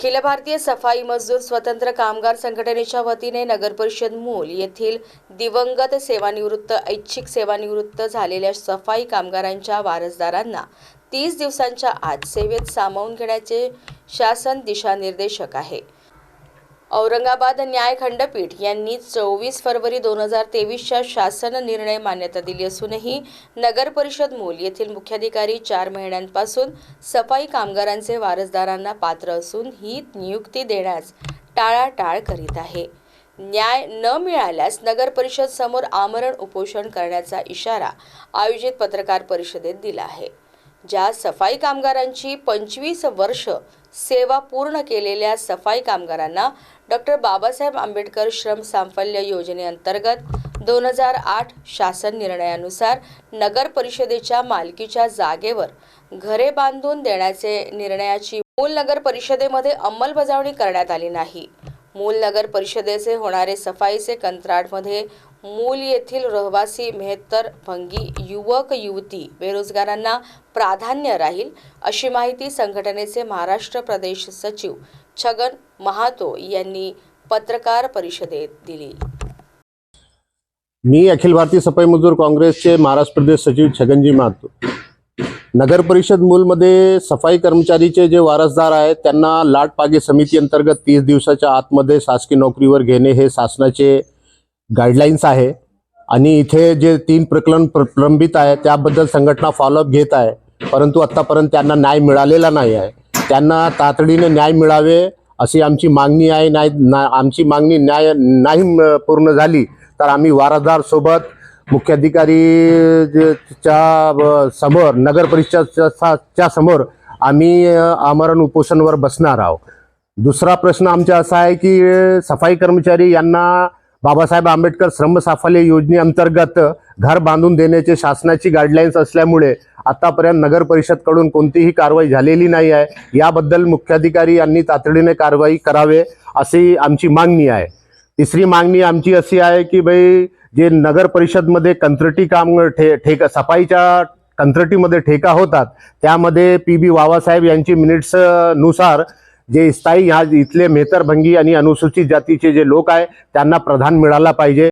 अखिल भारतीय सफाई मजदूर स्वतंत्र कामगार संघटनेच्या वतीने नगर परिषद मूल येथील दिवंगत सेवानिवृत्त ऐच्छिक सेवानिवृत्त झालेल्या सफाई कामगारांच्या वारसदारांना तीस दिवसांच्या आत सेवेत सामावून घेण्याचे शासन दिशानिर्देशक आहे. औरंगाबाद न्याय खंडपीठ यांनी चोवीस फरवरी दोन हजार तेवीसच्या शासन निर्णय मान्यता दिली असूनही नगर परिषद मूल येथील मुख्याधिकारी चार महिन्यांपासून सफाई कामगारांचे वारसदारांना पात्र असून ही नियुक्ती देण्यास टाळाटाळ करीत आहे. न्याय न मिळाल्यास नगर परिषद समोर आमरण उपोषण करण्याचा इशारा आयोजित पत्रकार परिषदेत दिला आहे. ज्या सफाई कामगारांची पंचवीस वर्ष सेवा पूर्ण केलेल्या सफाई कामगारांना डॉक्टर बाबासाहेब आंबेडकर श्रम साफल्य योजनेअंतर्गत दोन हजार आठ शासन निर्णयानुसार नगर परिषदेच्या मालकीच्या जागेवर घरे बांधून देण्याचे निर्णयाची मूल नगर परिषदेमध्ये अंमलबजावणी करण्यात आली नाही. मूल नगर परिषदेचे होणारे सफाईचे कंत्राटमध्ये मूल येथील रहिवासी मेहत्तर भंगी युवक युवती बेरोजगारांना प्राधान्य राहील अशी माहिती संघटनेचे महाराष्ट्र प्रदेश सचिव छगन महातो यांनी पत्रकार परिषदेत दिली. मी अखिल भारतीय सफाई मजदूर काँग्रेसचे महाराष्ट्र प्रदेश सचिव छगनजी महातो. नगर परिषद मूलमध्ये सफाई कर्मचारीचे जे वारसदार आहेत त्यांना लाटपागे समिती अंतर्गत तीस दिवसाच्या आतमध्ये शासकीय नोकरीवर घेणे हे शासनाचे गाईडलाईन्स आहे. आणि इथे जे तीन प्रकरण प्रलंबित आहे त्याबद्दल संघटना फॉलोअप घेत आहे. परंतु आत्तापर्यंत त्यांना न्याय मिळालेला नाही आहे. त्यांना तातडीने न्याय मिळावे अशी आमची मागणी आहे. नाही ना आमची मागणी न्याय नाही पूर्ण झाली तर आम्ही वारसदार सोबत मुख्याधिकारी जे- च्या समोर नगर परिषदच्या च्या समोर आम्ही आमरण उपोषणवर बसणार आहोत. दुसरा प्रश्न आमचा असा आहे की सफाई कर्मचारी यांना बाबासाहेब आंबेडकर श्रम साफल्य योजनेअंतर्गत घर बांधून देण्याचे शासनाची गाईडलाईन्स असल्यामुळे आतापर्यंत नगर परिषदकडून कोणतीही कारवाई झालेली नाही आहे. याबद्दल मुख्याधिकारी यांनी तातडीने कारवाई करावे अशी आमची मागणी आहे. तिसरी मागणी आमची अशी आहे की भाई जे नगर परिषदमध्ये कंत्रटी काम ठे ठेका सफाईच्या कंत्रटीमध्ये ठेका होतात त्यामध्ये पी बी बाबासाहेब यांची मिनिट्सनुसार जे स्थायी ह्या इथले मेहतरभंगी आणि अनुसूचित जातीचे जे लोक आहे त्यांना प्रधान मिळाला पाहिजे.